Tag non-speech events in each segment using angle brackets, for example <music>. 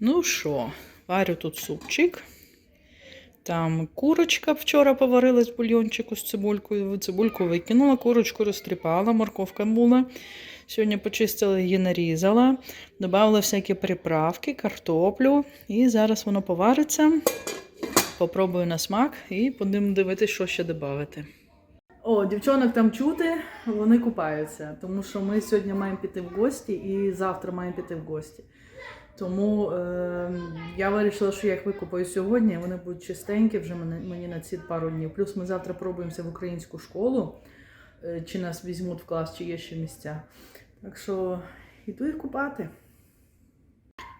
Ну що, варю тут супчик. Там курочка вчора поварилась в бульйончику з цибулькою. Цибульку викинула, курочку розтріпала, морковка була. Сьогодні почистила її, нарізала, додала всякі приправки, картоплю. І зараз воно повариться. Попробую на смак і будемо дивитися, що ще додати. О, дівчонок там чути, вони купаються, тому що ми сьогодні маємо піти в гості і завтра маємо піти в гості. Тому е, я вирішила, що я їх викупаю сьогодні, вони будуть чистенькі вже мені, на ці пару днів. Плюс ми завтра пробуємося в українську школу, е, чи нас візьмуть в клас, чи є ще місця. Так що йду їх купати.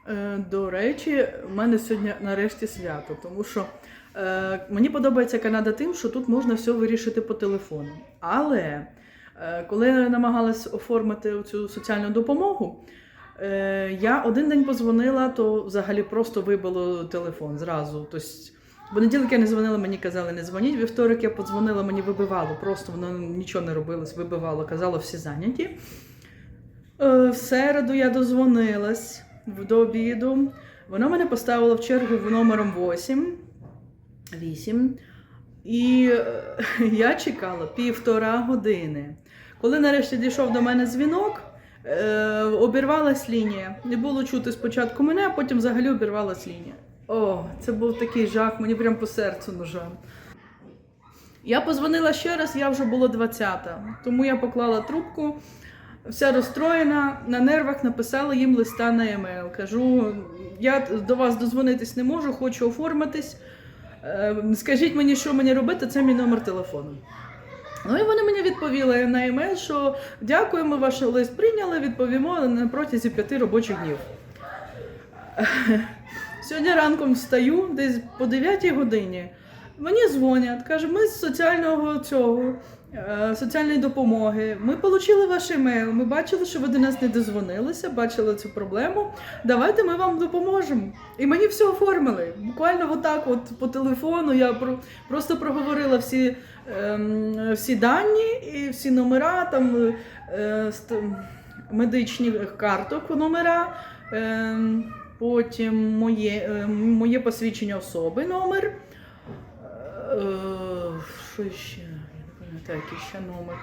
Е, До речі, в мене сьогодні нарешті свято, тому що е, мені подобається Канада тим, що тут можна все вирішити по телефону. Але е, коли я намагалась оформити цю соціальну допомогу, е, я один день позвонила, то взагалі просто вибило телефон зразу. Тобто, в понеділок я не дзвонила, мені казали, не дзвоніть. Вівторок я подзвонила, мені вибивало, просто воно нічого не робилось, вибивало, казало, всі зайняті. Е, В середу я дозвонилась до обіду. Воно мене поставило в чергу в номером 8. 8. І е, <laughs> я чекала півтора години. Коли нарешті дійшов до мене дзвінок, е, обірвалась лінія. Не було чути спочатку мене, а потім взагалі обірвалась лінія. О, це був такий жах, мені прям по серцю ножем. Я позвонила ще раз, я вже було 20-та. Тому я поклала трубку, вся розстроєна, на нервах написала їм листа на емейл. Кажу, я до вас дозвонитись не можу, хочу оформитись. Е, Скажіть мені, що мені робити, це мій номер телефону. Ну і вони мені відповіли на емейл, що дякуємо, ваш лист прийняли, відповімо на протязі п'яти робочих днів. Сьогодні ранком встаю, десь по 9 годині. Мені дзвонять, кажуть, ми з соціального цього, соціальної допомоги. Ми отримали ваш емейл. Ми бачили, що ви до нас не дозвонилися, бачили цю проблему. Давайте ми вам допоможемо. І мені все оформили. Буквально отак, от по телефону, я про, просто проговорила всі, ем, всі дані і всі номера, там е, медичні карток номера. Ем, Потім моє, е, моє посвідчення особи номер. Е, Що ще? Я і ще номер.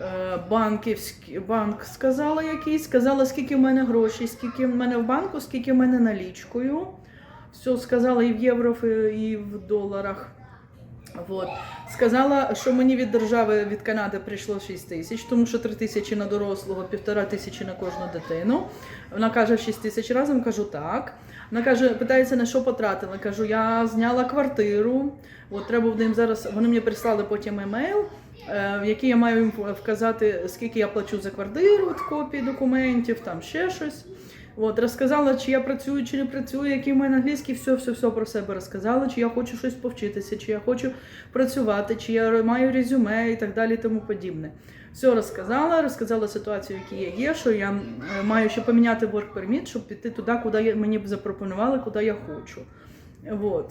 Е, Банківський банк сказала якийсь, сказала, скільки в мене грошей, скільки в мене в банку, скільки в мене налічкою. Все сказала і в євро, і в доларах. Вот. Сказала, що мені від держави від Канади прийшло 6 тисяч, тому що 3 тисячі на дорослого, півтора тисячі на кожну дитину. Вона каже 6 тисяч разом, кажу так. Вона каже, питається, на що потратила. Кажу, я зняла квартиру. От треба буде їм зараз. Вони мені прислали потім емейл, е, в який я маю їм вказати, скільки я плачу за квартиру, от копії документів, там ще щось. От, розказала, чи я працюю, чи не працюю, який в мене англійський, все, все, все про себе розказала, чи я хочу щось повчитися, чи я хочу працювати, чи я маю резюме і так далі, тому подібне. Все розказала, розказала ситуацію, якій я є, що я е, маю ще поміняти work permit, щоб піти туди, куди мені б запропонували, куди я хочу. Вот.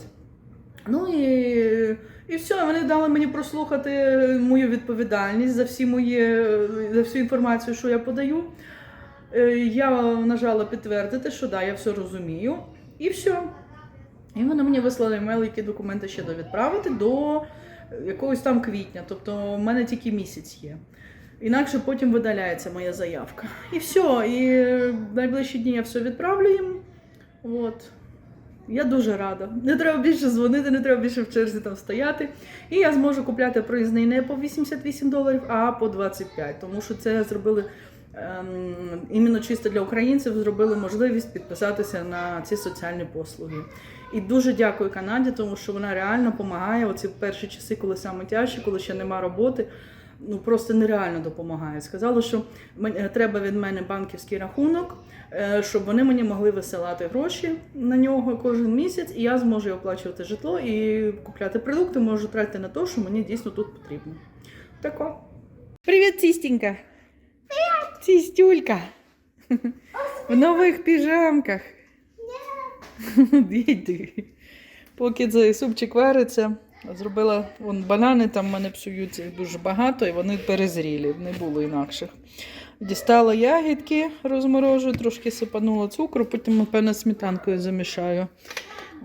Ну і, і все, вони дали мені прослухати мою відповідальність за всі мої, за всю інформацію, що я подаю. Е, Я нажала підтвердити, що да, я все розумію. І все. І вони мені вислали емейл, які документи ще до відправити до якогось там квітня. Тобто в мене тільки місяць є. Інакше потім видаляється моя заявка. І все. І в найближчі дні я все відправлю їм. От. Я дуже рада. Не треба більше дзвонити, не треба більше в черзі там стояти. І я зможу купляти проїзний не по 88 доларів, а по 25. Тому що це зробили іменно чисто для українців, зробили можливість підписатися на ці соціальні послуги. І дуже дякую Канаді, тому що вона реально допомагає. Оці перші часи, коли саме тяжче, коли ще нема роботи. Ну просто нереально допомагає. Сказали, що е, треба від мене банківський рахунок, е, щоб вони мені могли висилати гроші на нього кожен місяць, і я зможу оплачувати житло і купляти продукти, можу тратити на те, що мені дійсно тут потрібно. Тако. Привіт, цістінька! Привіт! В нових піжамках. Діти. Поки цей супчик вариться, зробила вон банани, там в мене псуються дуже багато, і вони перезрілі, не було інакших. Дістала ягідки, розморожу, трошки сипанула цукру, потім, напевно, сметанкою замішаю.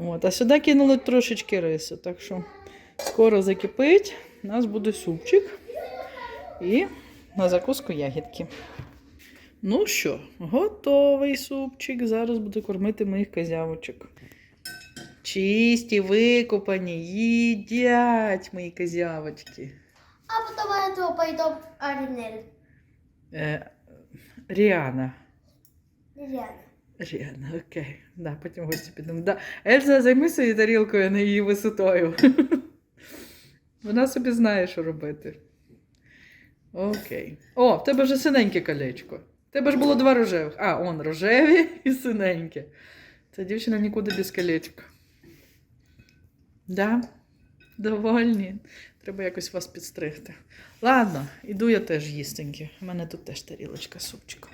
От. А сюди кинули трошечки рису. Так що скоро закипить, у нас буде супчик. І на закуску ягідки. Ну що, готовий супчик. Зараз буду кормити моїх козявочок. Чисті, викопані, їдять мої козявочки. А потом я пойду Аринель. Е, Ріана. Реально. Ріана, окей. Да, потім гості підемо. Да. Ельза, займи своєю тарілкою, не її висотою. <laughs> Вона собі знає, що робити. Окей. О, в тебе вже синеньке колечко. Тебе ж було два рожевих. А, он рожеві <laughs> і синенькі. Ця дівчина нікуди без колечка. Да? Довольні. Треба якось вас підстригти. Ладно, іду я теж їстеньки. У мене тут теж тарілочка з супчиком.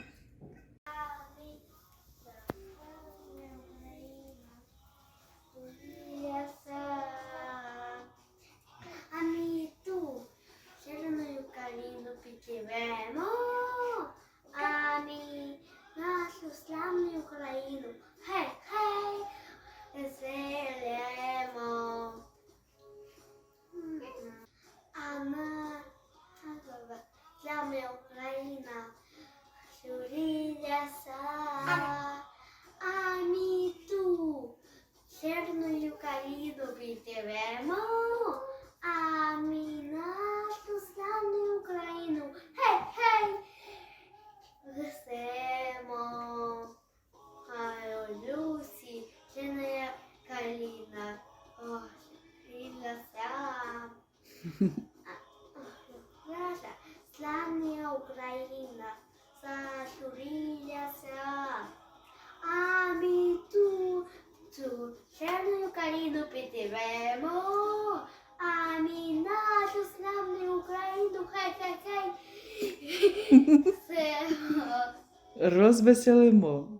Підживемо, а ми нашу славну Україну, хей, весемо. Хай Люсі, червона калина, ох, шуріляся. Наша славна Україна, зашурилася. А ми ту, ту червону калину підіймемо. А ми нашу славну Україну, хай, хай, хай. <laughs> Розвеселимо.